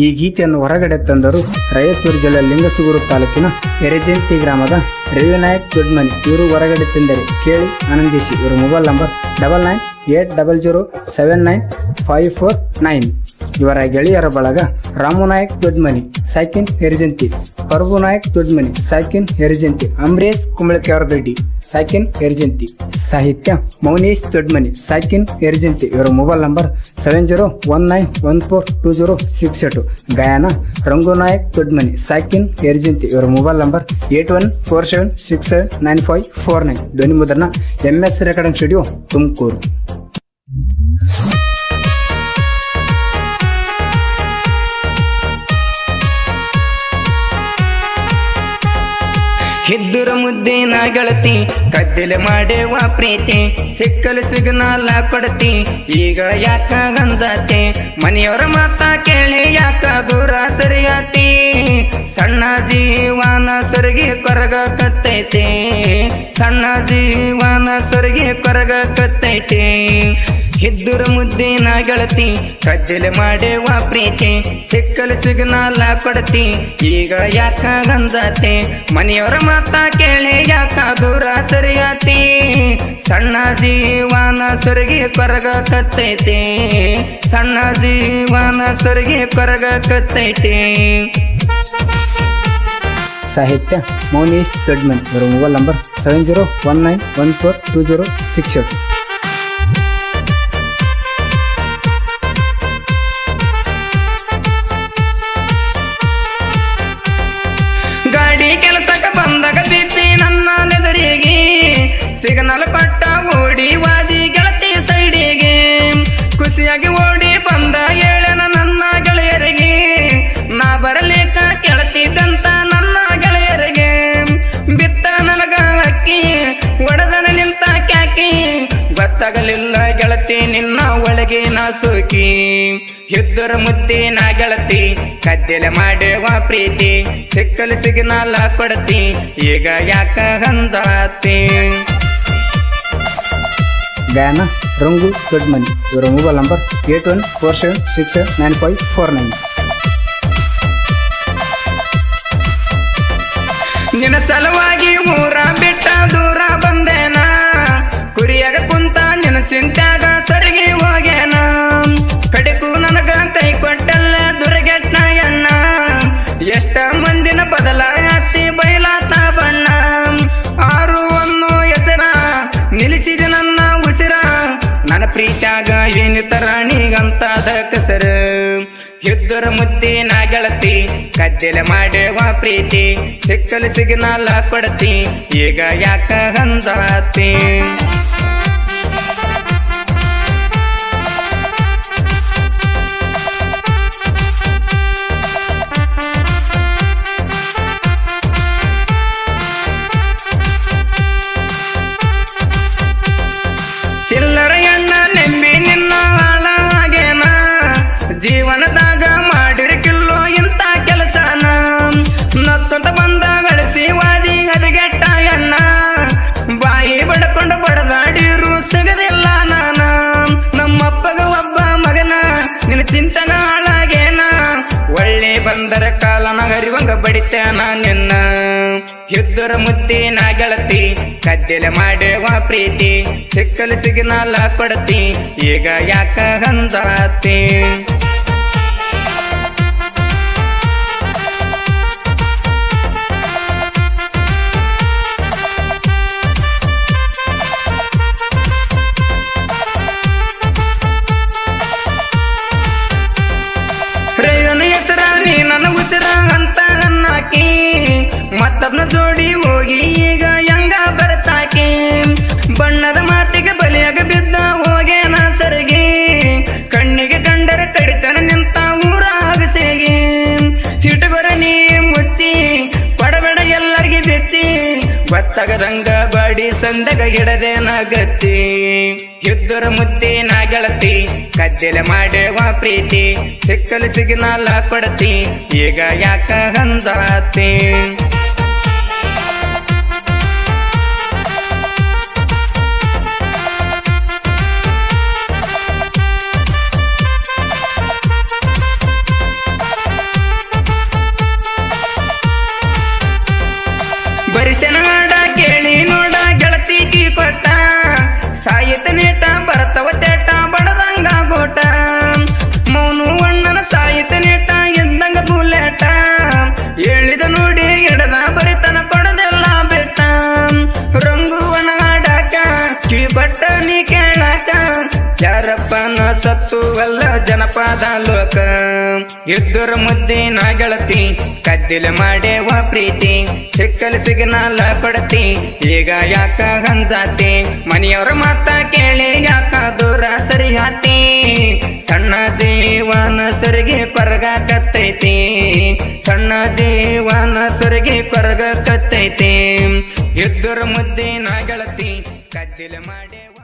ಈ ಗೀತೆಯನ್ನು ಹೊರಗಡೆ ತಂದರು ರಾಯಚೂರು ಜಿಲ್ಲೆ ಲಿಂಗಸುಗೂರು ತಾಲೂಕಿನ ಎರೆಜೆಂತಿ ಗ್ರಾಮದ ರವಿನಾಯಕ್ ದೊಡ್ಮನಿ. ಇವರು ಹೊರಗಡೆ ತಂದರೆ ಕೇಳಿ ಆನಂದಿಸಿ. ಇವರು mobile number double nine eight double zero seven nine five four nine. ಇವರ ಗೆಳೆಯರ ಬಳಗ ರಾಮು ನಾಯಕ್ ದೊಡ್ಮನಿ, ಸೈಕಿನ್ ಎರಿಜಂತಿ ಪ್ರಭು ನಾಯಕ್ ದೊಡ್ಮನಿ, ಸೈಕಿನ್ ಎರಿಜಂತಿ ಅಂಬರೀಶ್ ಕುಂಬಳಕೆಯವರ ದೊಡ್ಡಿ. ಸೈಕಿನ್ ಎರ್ಜೆಂತಿ ಸಾಹಿತ್ಯ ಮೌನೇಶ್ ದೊಡ್ಮನಿ. ಸಾಕಿನ್ ಎರ್ಜೆಂತಿ ಇವರ mobile number seven zero one nine one four two zero six eight ಗಾಯನ ರಂಗುನಾಯಕ್ ದೊಡ್ಮನಿ. ಸಾಕಿನ್ ಎರ್ಜೆಂತಿ ಇವರ mobile number eight one four seven six seven nine five four nine ಧ್ವನಿ ಮುದ್ರಣ M S recording studio Tumakuru. ಹಿದ್ದುರ ಮುದ್ದಿನ ಗೆಳತಿ, ಕದ್ದಲೆ ಮಾಡೇವ ಪ್ರೀತಿ, ಸಿಕ್ಕಲು ಸಿಗ್ನಲ್ಲ ಕೊಡತಿ. ಈಗ ಯಾಕ ಗಂಜಾತಿ? ಮನೆಯವರ ಮಾತ ಕೇಳಿ ಯಾಕ ದೂರ ಸರಿಯಾತಿ? ಸಣ್ಣ ಜೀವನ ಸರಿಗೆ ಕೊರಗ ಕತ್ತೈತಿ. ಸಣ್ಣ ಜೀವನ ಸರಿಗೆ ಕೊರಗ ಕತ್ತೈತಿ. ಹಿದ್ದುರ ಮುದ್ದಿನ ಗೆಳತಿ, ಕಜ್ಜಲೆ ಮಾಡೇವ ಪ್ರೀತಿ, ಸಿಕ್ಕಲು ಸಿಗ್ನಾಲ ಕೊಡತಿ. ಈಗ ಯಾಕ ಗಂದತಿ ಮನೆಯವರ ಮಾತ ಕೇಳಿ ಯಾಕ ದೂರ ಸರಿಯತಿ? ಸಣ್ಣ ಜೀವನ ಸೊರಗಿ ಕೊರಗ ಕತ್ತೈತಿ. ಸಣ್ಣ ಜೀವನ ಸೊರಗಿ ಕೊರಗ ಕತ್ತೈತಿ. ಸಾಹಿತ್ಯ ಮೌನೀಶ್ ದೊಡ್ಮನ್ ಇವರ mobile number seven zero one nine one four two zero six eight. ಗೆಳತಿ ನಿನ್ನ ಒಳಗೆ ನಾ ಸೋಕಿ. ಯುದ್ಧರ ನಾ ಗೆಳತಿ ಕದ್ದೆಲೆ ಮಾಡುವ ಪ್ರೀತಿ. ಸಿಕ್ಕಲು ಸಿಗ್ನಲ್ಲ ಕೊಡತಿ ಈಗ ಯಾಕ ಹಂದಾತಿ ಗಾಯನ ರಂಗು ದೊಡ್ಮನಿ ಇವರ mobile number eight one four seven six seven nine five four nine ನಿನ್ನ ಸಲುವಾಗಿ ಎಷ್ಟ ಮಂದಿನ ಬದಲಾಗತ್ತಿ ಬಯಲಾತ ಬಣ್ಣ. ಆರು ಒಂದು ಹೆಸರ ನಿಲ್ಲಿಸಿದ ನನ್ನ ಉಸಿರ. ನನ್ನ ಪ್ರೀತ್ಯಾಗ ಏನು ನೀಗಂತಾದ ಕಸರ ಯುದ್ಧರ ನಾ ಗೆಳತಿ ಕದ್ದೆಲೆ ಮಾಡುವ ಪ್ರೀತಿ. ಸಿಕ್ಕಲು ಸಿಗ್ನಲ್ಲ ಕೊಡತಿ ಈಗ ಯಾಕ ಹಂದಾತಿ? ಒಳ್ಳೆ ಕಾಲ ಕಾಲನ ಹರಿವಂಗ ಬಡಿತೇನ ನಿನ್ನ. ಯುದ್ಧರ ನಾ ಗೆಳತಿ, ಕದ್ದೆಲೆ ಮಾಡುವ ಪ್ರೀತಿ, ಸಿಕ್ಕಲು ಸಿಗ್ನಲ್ಲ ಕೊಡತಿ, ಈಗ ಯಾಕ ಹಂದಾತಿ? ಮತ್ತಬ್ನ ಜೋಡಿ ಹೋಗಿ ಈಗ ಹೆಂಗ ಬರ್ತಾಕೆ? ಬಣ್ಣದ ಮಾತಿಗೆ ಬಲಿಯಾಗ ಬಿದ್ದ ಹೋಗೇನ ಸರಿಗೆ. ಕಣ್ಣಿಗೆ ಕಂಡರ ಕಡಿತನ ನಿಂತ ಊರಾಗ ಸೇಗೆ. ಹಿಟಗೊರ ನೀ ಮುಚ್ಚಿ, ಪಡಬೇಡ ಎಲ್ಲರಿಗೆ ಬೆಚ್ಚಿ. ಗೊತ್ತಾಗದಂಗ ಬಾಡಿ ಸಂದಗ ಹಿಡದೇನ ಗಚ್ಚಿ ಯುದ್ಧರ ನಾ ಗೆಳತಿ ಕಜ್ಜಲೆ ಮಾಡುವ ಪ್ರೀತಿ. ಸಿಕ್ಕಲು ಸಿಗ್ನಲ್ಲ ಕೊಡತಿ ಈಗ ಯಾಕ ಹಂದಾತಿ ಜನಪದ ಲೋಕ. ಇದ್ದರ ನಾ ಗೆಳತಿ, ಕದ್ದಿಲ ಮಾಡೇವ ಪ್ರೀತಿ. ಸಿಕ್ಕಲ್ ಸಿಗ್ನಲ್ಲ ಕೊಡತಿ, ಈಗ ಯಾಕ ಹಂಜಾತಿ? ಮನೆಯವ್ರ ಮಾತ ಕೇಳಿ ಯಾಕ ದೂರ ಸರಿ ಹಾತಿ ಸಣ್ಣ ಜೀವನ ಸರಿಗೆ ಕೊರಗ ಕತ್ತೈತಿ. ಸಣ್ಣ ಜೀವನ ಸರಿಗೆ ಕೊರಗ ಕತ್ತೈತಿ. ಇದ್ದರ ನಾ ಗೆಳತಿ, ಕದ್ದಿಲ ಮಾಡೇವ